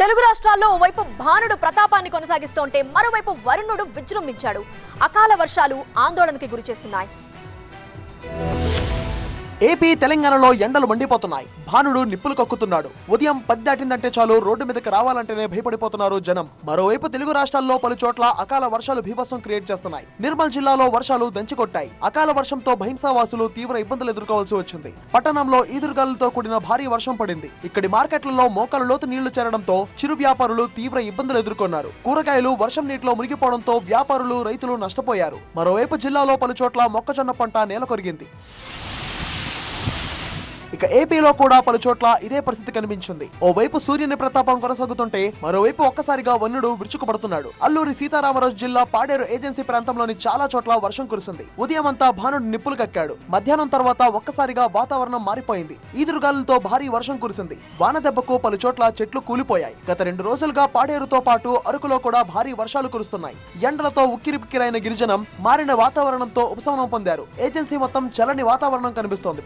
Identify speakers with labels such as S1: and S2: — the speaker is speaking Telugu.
S1: తెలుగు రాష్ట్రాల్లో ఓవైపు భానుడు ప్రతాపాన్ని కొనసాగిస్తుంటే మరోవైపు వరుణుడు విజృంభించాడు. అకాల వర్షాలు ఆందోళనకి గురి చేస్తున్నాయి.
S2: ఏపీ తెలంగాణలో ఎండలు మండిపోతున్నాయి. భానుడు నిప్పులు కక్కుతున్నాడు. ఉదయం పది దాటిందంటే చాలు రోడ్డు మీదకి రావాలంటేనే భయపడిపోతున్నారు జనం. మరోవైపు తెలుగు రాష్ట్రాల్లో పలు చోట్ల అకాల వర్షాలు భీభత్సం క్రియేట్ చేస్తున్నాయి. నిర్మల్ జిల్లాలో వర్షాలు దంచికొట్టాయి. అకాల వర్షంతో భహింసావాసులు తీవ్ర ఇబ్బందులు ఎదుర్కోవాల్సి వచ్చింది. పట్టణంలో ఈదురుగాలులతో కూడిన భారీ వర్షం పడింది. ఇక్కడి మార్కెట్లలో మోకాలు లోతు నీళ్ళు చేరడంతో చిరు వ్యాపారులు తీవ్ర ఇబ్బందులు ఎదుర్కొన్నారు. కూరగాయలు వర్షం నీటిలో మునిగిపోవడంతో వ్యాపారులు రైతులు నష్టపోయారు. మరోవైపు జిల్లాలో పలు చోట్ల మొక్కజొన్న పంట నేల కొరిగింది ఇక ఏపీలో కూడా పలు చోట్ల ఇదే పరిస్థితి కనిపించింది. ఓవైపు సూర్యుని ప్రతాపం కొనసాగుతుంటే మరోవైపు ఒక్కసారిగా వన్నుడు విరుచుకుపడుతున్నాడు. అల్లూరి సీతారామరాజు జిల్లా పాడేరు ఏజెన్సీ ప్రాంతంలోని చాలా చోట్ల వర్షం కురిసింది. ఉదయం అంతా భానుడు నిప్పులు కక్కాడు. మధ్యాహ్నం తర్వాత ఒక్కసారిగా వాతావరణం మారిపోయింది. ఈదురుగాలులతో భారీ వర్షం కురిసింది. వాన దెబ్బకు పలు చోట్ల చెట్లు కూలిపోయాయి. గత రెండు రోజులుగా పాడేరుతో పాటు అరకులో కూడా భారీ వర్షాలు కురుస్తున్నాయి. ఎండలతో ఉక్కిరిపిక్కిరైన గిరిజనం మారిన వాతావరణంతో ఉపశమనం పొందారు. ఏజెన్సీ మొత్తం చల్లని వాతావరణం కనిపిస్తోంది.